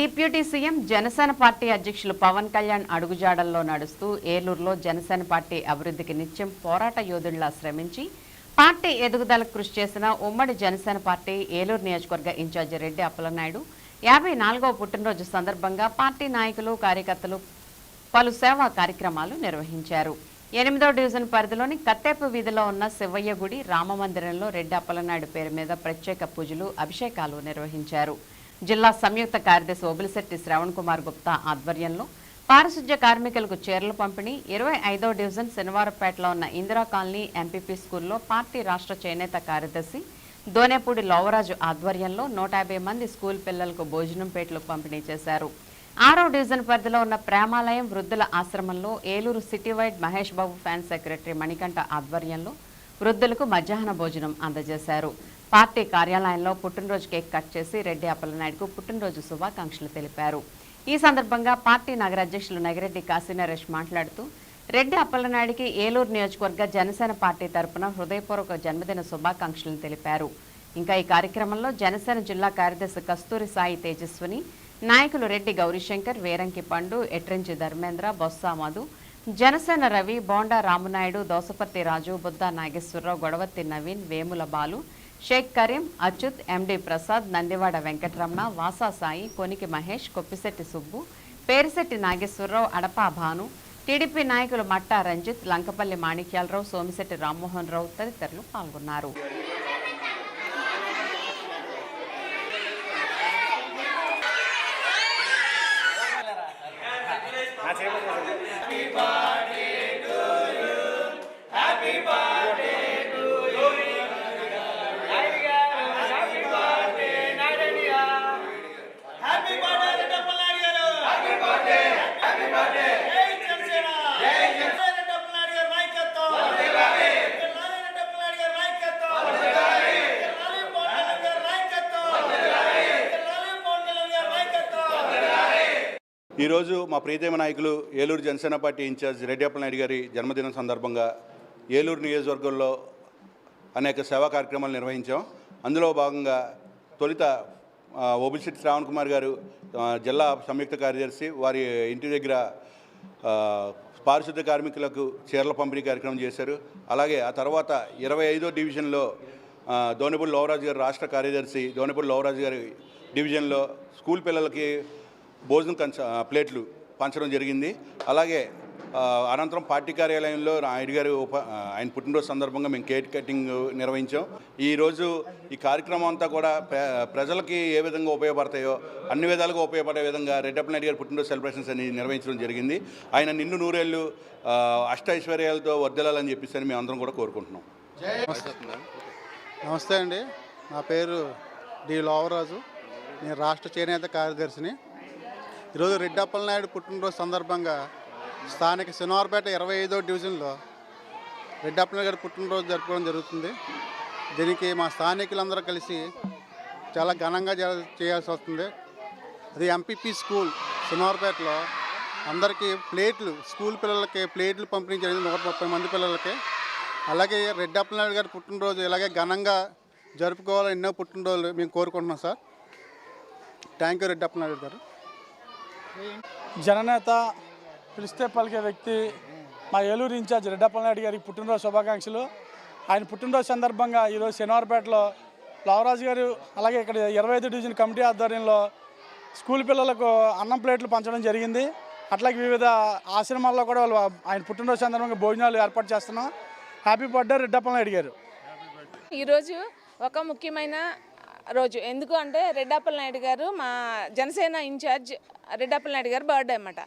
Deputy CM Janasena party అధ్యక్షులు పవన్ కళ్యాణ్ అడుగుజాడల్లో నడుస్తూ ఏలూరులో జనసేన పార్టీ అభివృద్ధికి నిత్యం పోరాట యోధుల్లా శ్రమించి పార్టీ ఎదుగుదలకు కృషి చేసిన ఉమ్మడి జనసేన పార్టీ ఏలూరు నియోజకవర్గ ఇన్ఛార్జి రెడ్డి అప్పలనాయుడు యాభై నాలుగవ పుట్టినరోజు సందర్భంగా పార్టీ నాయకులు కార్యకర్తలు పలు సేవా కార్యక్రమాలు నిర్వహించారు. ఎనిమిదో డివిజన్ పరిధిలోని కత్తేపు వీధిలో ఉన్న శివయ్య గుడి రామమందిరంలో రెడ్డి అప్పలనాయుడు పేరు మీద ప్రత్యేక పూజలు అభిషేకాలు నిర్వహించారు. జిల్లా సంయుక్త కార్యదర్శి ఒబిలిశెట్టి శ్రవణ్ కుమార్ గుప్తా ఆధ్వర్యంలో పారిశుధ్య కార్మికులకు చీరల పంపిణీ ఇరవై ఐదో డివిజన్ శనివారపేటలో ఉన్న ఇందిరా కాలనీ ఎంపీపీ స్కూల్లో పార్టీ రాష్ట్ర చేనేత కార్యదర్శి దోనేపూడి లోవరాజు ఆధ్వర్యంలో నూట యాభై మంది స్కూల్ పిల్లలకు భోజనం పేటలు పంపిణీ చేశారు. ఆరో డివిజన్ పరిధిలో ఉన్న ప్రేమాలయం వృద్ధుల ఆశ్రమంలో Eluru city wide Mahesh Babu fan secretary Manikanta ఆధ్వర్యంలో వృద్ధులకు మధ్యాహ్న భోజనం అందజేశారు. పార్టీ కార్యాలయంలో పుట్టినరోజు కేక్ కట్ చేసి రెడ్డి అప్పలనాయుడుకు పుట్టినరోజు శుభాకాంక్షలు తెలిపారు. ఈ సందర్భంగా పార్టీ నగర అధ్యక్షులు నగిరెడ్డి కాశీనరేష్ మాట్లాడుతూ రెడ్డి అప్పలనాయుడికి ఏలూరు నియోజకవర్గ జనసేన పార్టీ తరపున హృదయపూర్వక జన్మదిన శుభాకాంక్షలు తెలిపారు. ఇంకా ఈ కార్యక్రమంలో జనసేన జిల్లా కార్యదర్శి కస్తూరి సాయి తేజస్విని నాయకులు రెడ్డి గౌరీశంకర్ వేరంకి పండు ఎట్రెంచి ధర్మేంద్ర బొత్స మధు జనసేన రవి బోండా రామునాయుడు దోసపర్తి రాజు బుద్ధ నాగేశ్వరరావు గొడవత్తి నవీన్ వేముల బాలు షేక్ కరీం అచ్యుత్ ఎండి ప్రసాద్ నందివాడ వెంకటరమణ వాసా సాయి కొనికి మహేష్ కొప్పిశెట్టి సుబ్బు పేరిశెట్టి నాగేశ్వరరావు అడపా భాను టీడీపీ నాయకులు మట్టా రంజిత్ లంకపల్లి మాణిక్యాలరావు సోమిశెట్టి రామ్మోహన్ రావు తదితరులు పాల్గొన్నారు. హ్యాపీ ఈరోజు మా ప్రీతమ నాయకులు ఏలూరు జనసేన పార్టీ ఇన్ఛార్జ్ రెడ్డిప్పల నాయుడు గారి జన్మదినం సందర్భంగా ఏలూరు నియోజకవర్గంలో అనేక సేవా కార్యక్రమాలు నిర్వహించాం. అందులో భాగంగా తొలుత ఆ, ఓబిసిటి శ్రావణ్ కుమార్ గారు జిల్లా సంయుక్త కార్యదర్శి వారి ఇంటి దగ్గర పారిశుద్ధ కార్మికులకు చీరల పంపిణీ కార్యక్రమం చేశారు. అలాగే ఆ తర్వాత ఇరవై ఐదో డివిజన్లో ఆ, లోవరాజు గారు రాష్ట్ర కార్యదర్శి దోనపూడి లోవరాజు గారి డివిజన్లో స్కూల్ పిల్లలకి భోజనం కంచ ప్లేట్లు పంచడం జరిగింది. అలాగే అనంతరం పార్టీ కార్యాలయంలో ఆయన గారు ఉప ఆయన పుట్టినరోజు సందర్భంగా మేము కేక్ కటింగ్ నిర్వహించాం. ఈరోజు ఈ కార్యక్రమం అంతా కూడా ప్ర- ప్రజలకి ఏ విధంగా ఉపయోగపడతాయో అన్ని విధాలుగా ఉపయోగపడే విధంగా రెడ్డప్ప నాయుడు గారి పుట్టినరోజు సెలబ్రేషన్స్ అని నిర్వహించడం జరిగింది. ఆయన నిన్ను నూరేళ్ళు ఆ, అష్ట ఐశ్వర్యాలతో వర్ధిల్లాలని చెప్పేసి అని మేము అందరం కూడా కోరుకుంటున్నాం. నమస్తే అండి. నా పేరు డి లోవరాజు. నేను రాష్ట్ర చేనేత కార్యదర్శిని. ఈరోజు రెడ్డప్పల నాయుడు పుట్టినరోజు సందర్భంగా స్థానిక శనివారపేట ఇరవై ఐదో డివిజన్లో రెడ్డప్పల గారి పుట్టినరోజు జరుపుకోవడం జరుగుతుంది. దీనికి మా స్థానికులందరూ కలిసి చాలా ఘనంగా చేయాల్సి వస్తుంది. అది ఎంపీపీ స్కూల్ శనివారపేటలో. అందరికీ ప్లేట్లు స్కూల్ పిల్లలకి ప్లేట్లు పంపిణీ జరిగింది నూట ముప్పై మంది పిల్లలకి. అలాగే రెడ్డప్పలనాయుడు గారి పుట్టినరోజు ఇలాగే ఘనంగా జరుపుకోవాలని ఎన్నో పుట్టినరోజులు మేము కోరుకుంటున్నాం సార్. థ్యాంక్ యూ రెడ్డప్పలనాయుడు గారు. జననేత పిలిస్తే పలికే వ్యక్తి మా ఏలూరు ఇన్ఛార్జ్ రెడ్డప్పలనాయుడు గారికి పుట్టినరోజు శుభాకాంక్షలు. ఆయన పుట్టినరోజు సందర్భంగా ఈరోజు శనివారపేటలో లావరాజు గారు అలాగే ఇక్కడ ఇరవై ఐదు డివిజన్ కమిటీ ఆధ్వర్యంలో స్కూల్ పిల్లలకు అన్నం ప్లేట్లు పంచడం జరిగింది. అట్లాగే వివిధ ఆశ్రమాల్లో కూడా వాళ్ళు ఆయన పుట్టినరోజు సందర్భంగా భోజనాలు ఏర్పాటు చేస్తున్నాం. హ్యాపీ బర్త్డే రెడ్డప్పలనాయుడు గారు. ఈరోజు ఒక ముఖ్యమైన రోజు. ఎందుకు అంటే రెడ్డాపల్ నాయుడు గారు మా జనసేన ఇన్ఛార్జ్ రెడ్డప్పల నాయుడు గారు బర్త్డే అనమాట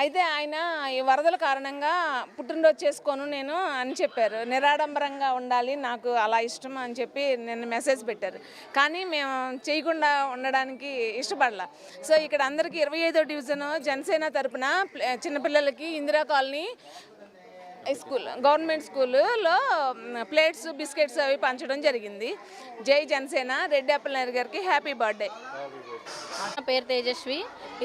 అయితే ఆయన ఈ వరదల కారణంగా పుట్టినరోజు చేసుకోను నేను అని చెప్పారు. నిరాడంబరంగా ఉండాలి నాకు అలా ఇష్టం అని చెప్పి నిన్న మెసేజ్ పెట్టారు. కానీ మేము చేయకుండా ఉండడానికి ఇష్టపడలా. సో ఇక్కడ అందరికీ ఇరవై ఐదో డివిజన్ జనసేన తరపున చిన్నపిల్లలకి ఇందిరా కాలనీ స్కూల్ గవర్నమెంట్ స్కూల్లో ప్లేట్స్ బిస్కెట్స్ అవి పంచడం జరిగింది. జై జనసేన రెడ్డి అప్పలనాయుడు గారికి హ్యాపీ బర్త్డే. నా పేరు తేజస్వి.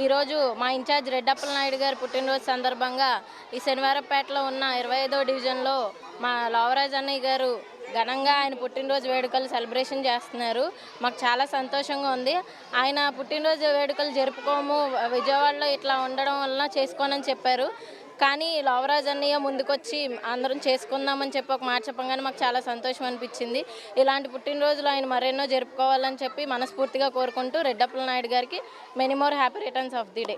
ఈరోజు మా ఇన్ఛార్జ్ రెడ్డప్పల నాయుడు గారి పుట్టినరోజు సందర్భంగా ఈ శనివారంపేటలో ఉన్న ఇరవై ఐదో డివిజన్లో మా లోవరాజ్ అన్నయ్య గారు ఘనంగా ఆయన పుట్టినరోజు వేడుకలు సెలబ్రేషన్ చేస్తున్నారు. మాకు చాలా సంతోషంగా ఉంది. ఆయన పుట్టినరోజు వేడుకలు జరుపుకోము విజయవాడలో ఇట్లా ఉండడం వలన చేసుకోనని చెప్పారు. కానీ లోవరాజ్ అన్నయ్య ముందుకొచ్చి అందరం చేసుకుందామని చెప్పి ఒక మాట చెప్పగానే మాకు చాలా సంతోషం అనిపించింది. ఇలాంటి పుట్టినరోజులు ఆయన మరెన్నో జరుపుకోవాలని చెప్పి మనస్ఫూర్తిగా కోరుకుంటూ రెడ్డప్పల నాయుడు గారికి many more happy returns of the day